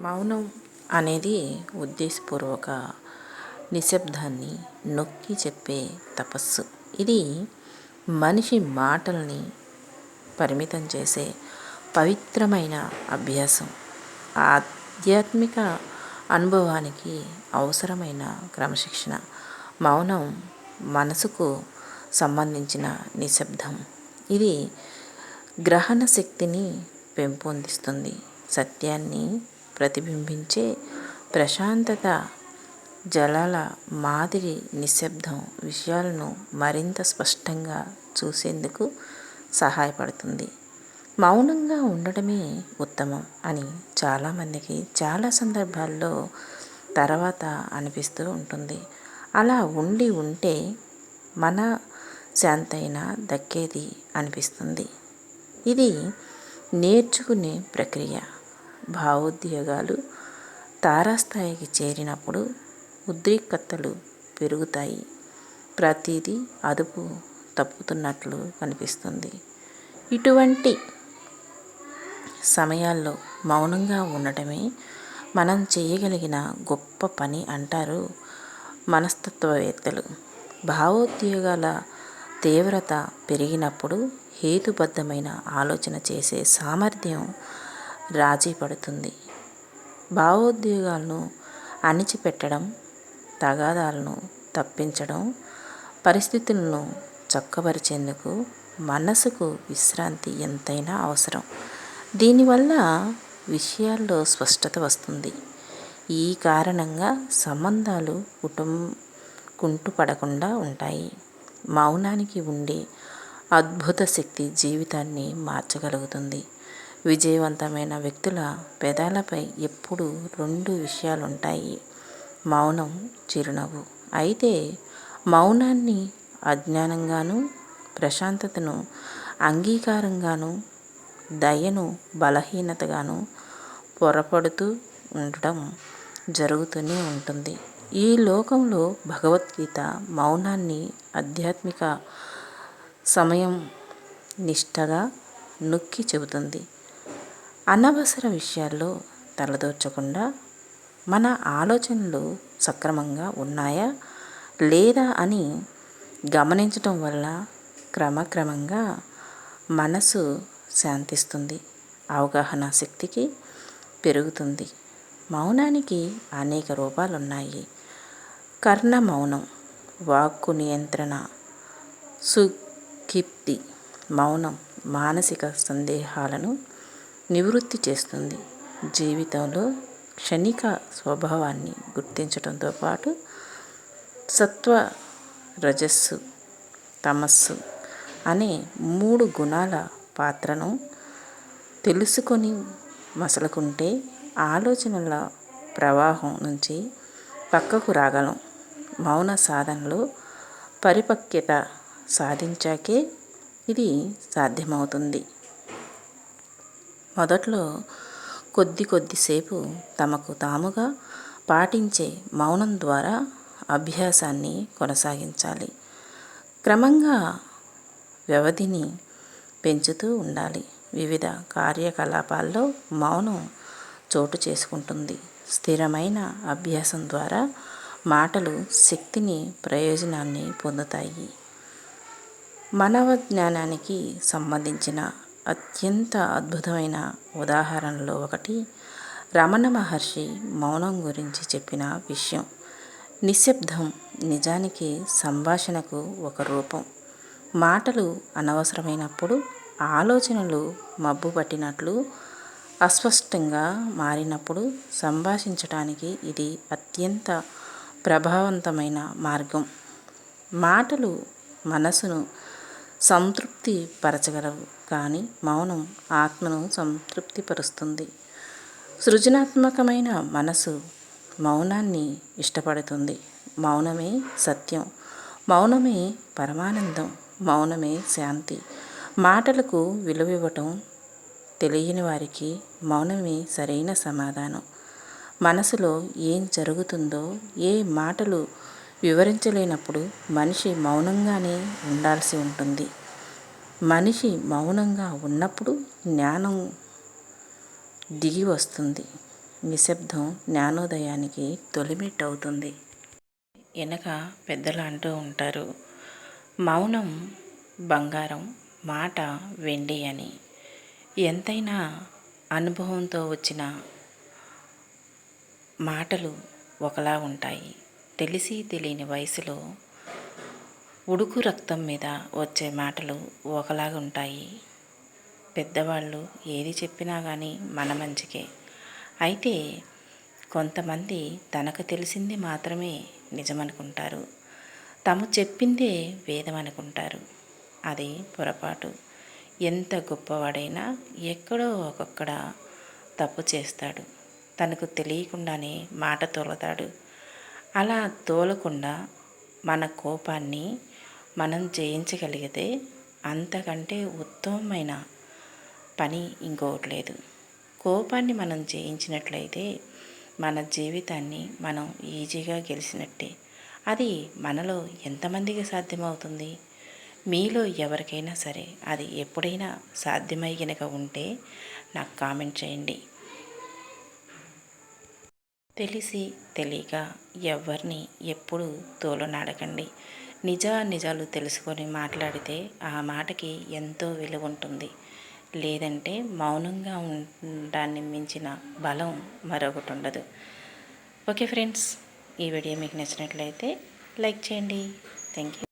మౌనం అనేది ఉద్దేశపూర్వక నిశ్శబ్దాన్ని నొక్కి చెప్పే తపస్సు. ఇది మనిషి మాటల్ని పరిమితం చేసే పవిత్రమైన అభ్యాసం. ఆధ్యాత్మిక అనుభవానికి అవసరమైన క్రమశిక్షణ. మౌనం మనసుకు సంబంధించిన నిశ్శబ్దం. ఇది గ్రహణ శక్తిని పెంపొందిస్తుంది. సత్యాన్ని ప్రతిబింబించే ప్రశాంతత జలాల మాదిరి నిశ్శబ్దం విషయాలను మరింత స్పష్టంగా చూసేందుకు సహాయపడుతుంది. మౌనంగా ఉండటమే ఉత్తమం అని చాలామందికి చాలా సందర్భాల్లో తర్వాత అనిపిస్తూ ఉంటుంది. అలా ఉండి ఉంటే మన శాంతైనా దక్కేది అనిపిస్తుంది. ఇది నేర్చుకునే ప్రక్రియ. భావోద్వేగాలు తారాస్థాయికి చేరినప్పుడు ఉద్రిక్తతలు పెరుగుతాయి. ప్రతిదీ అదుపు తప్పుతున్నట్లు కనిపిస్తుంది. ఇటువంటి సమయాల్లో మౌనంగా ఉండటమే మనం చేయగలిగిన గొప్ప పని అంటారు మనస్తత్వవేత్తలు. భావోద్వేగాల తీవ్రత పెరిగినప్పుడు హేతుబద్ధమైన ఆలోచన చేసే సామర్థ్యం రాజీ పడుతుంది. భావోద్వేగాలను అణిచిపెట్టడం తగాదాలను తప్పించడం పరిస్థితులను చక్కబరిచేందుకు మనసుకు విశ్రాంతి ఎంతైనా అవసరం. దీనివల్ల విషయాల్లో స్పష్టత వస్తుంది. ఈ కారణంగా సంబంధాలు కుటుం కుంటుపడకుండా ఉంటాయి. మౌనానికి ఉండే అద్భుత శక్తి జీవితాన్ని మార్చగలుగుతుంది. విజయవంతమైన వ్యక్తుల పెదాలపై ఎప్పుడూ రెండు విషయాలుంటాయి. మౌనం చిరునవ్వు. అయితే మౌనాన్ని అజ్ఞానంగాను ప్రశాంతతను అంగీకారంగాను దయను బలహీనతగాను పొరపడుతూ ఉండటం జరుగుతూనే ఉంటుంది. ఈ లోకంలో భగవద్గీత మౌనాన్ని ఆధ్యాత్మిక సమయం నిష్టగా నొక్కి చెబుతుంది. అనవసర విషయాల్లో తలదూర్చకుండా మన ఆలోచనలు సక్రమంగా ఉన్నాయా లేదా అని గమనించటం వల్ల క్రమక్రమంగా మనసు శాంతిస్తుంది అవగాహన శక్తికి పెరుగుతుంది. మౌనానికి అనేక రూపాలు ఉన్నాయి కర్ణ మౌనం వాక్కు నియంత్రణ సుఖిప్తి మౌనం మానసిక సందేహాలను నివృత్తి చేస్తుంది. జీవితంలో క్షణిక స్వభావాన్ని గుర్తించడంతో పాటు సత్వ రజస్సు తమస్సు అనే మూడు గుణాల పాత్రను తెలుసుకొని మసలుకుంటే ఆలోచనల ప్రవాహం నుంచి పక్కకు రాగలం. మౌన సాధనలో పరిపక్వత సాధించాకే ఇది సాధ్యమవుతుంది. మొదట్లో కొద్ది కొద్దిసేపు తమకు తాముగా పాటించే మౌనం ద్వారా అభ్యాసాన్ని కొనసాగించాలి. క్రమంగా వ్యవధిని పెంచుతూ ఉండాలి. వివిధ కార్యకలాపాల్లో మౌనం చోటు చేసుకుంటుంది. స్థిరమైన అభ్యాసం ద్వారా మాటలు శక్తిని ప్రయోజనాన్ని పొందుతాయి. మానవ జ్ఞానానికి సంబంధించిన అత్యంత అద్భుతమైన ఉదాహరణలో ఒకటి. రమణ మహర్షి మౌనం గురించి చెప్పిన విషయం. నిశ్శబ్దం నిజానికి సంభాషణకు ఒక రూపం. మాటలు అనవసరమైనప్పుడు ఆలోచనలు మబ్బు పట్టినట్లు అస్పష్టంగా మారినప్పుడు సంభాషించటానికి ఇది అత్యంత ప్రభావవంతమైన మార్గం. మాటలు మనసును సంతృప్తి పరచగలవు. కానీ మౌనం ఆత్మను సంతృప్తిపరుస్తుంది సృజనాత్మకమైన మనసు మౌనాన్ని ఇష్టపడుతుంది. మౌనమే సత్యం. మౌనమే పరమానందం. మౌనమే శాంతి. మాటలకు విలువివ్వటం తెలియని వారికి మౌనమే సరైన సమాధానం. మనసులో ఏం జరుగుతుందో ఏ మాటలు వివరించలేనప్పుడు మనిషి మౌనంగానే ఉండాల్సి ఉంటుంది. మనిషి మౌనంగా ఉన్నప్పుడు జ్ఞానం దిగి వస్తుంది. నిశ్శబ్దం జ్ఞానోదయానికి తొలిమెట్టు అవుతుంది వెనక పెద్దలు అంటూ ఉంటారు మౌనం బంగారం మాట వెండి అని. ఎంతైనా అనుభవంతో వచ్చిన మాటలు ఒకలా ఉంటాయి. తెలిసి తెలియని వయసులో ఉడుకు రక్తం మీద వచ్చే మాటలు ఒకలాగా ఉంటాయి. పెద్దవాళ్ళు ఏది చెప్పినా కానీ మన మంచికే. అయితే కొంతమంది తనకు తెలిసింది మాత్రమే నిజమనుకుంటారు. తాము చెప్పిందే వేదం అనుకుంటారు అది పొరపాటు. ఎంత గొప్పవాడైనా ఎక్కడో ఒక్కొక్కడ తప్పు చేస్తాడు. తనకు తెలియకుండానే మాట తోలతాడు. అలా తోలకుండా మన కోపాన్ని మనం జయించగలిగితే అంతకంటే ఉత్తమమైన పని ఇంకొకటి లేదు. కోపాన్ని మనం జయించినట్లయితే మన జీవితాన్ని మనం ఈజీగా గెలిచినట్టే. అది మనలో ఎంతమందికి సాధ్యమవుతుంది? మీలో ఎవరికైనా సరే అది ఎప్పుడైనా సాధ్యమై కనుక ఉంటే నాకు కామెంట్ చేయండి. తెలిసి తెలియక ఎవరిని ఎప్పుడు తోలనాడకండి. నిజా నిజాలు తెలుసుకొని మాట్లాడితే ఆ మాటకి ఎంతో విలువ ఉంటుంది లేదంటే మౌనంగా ఉండడాన్ని మించిన బలం మరొకటి ఉండదు ఓకే ఫ్రెండ్స్ ఈ వీడియో మీకు నచ్చినట్లయితే లైక్ చేయండి. Thank you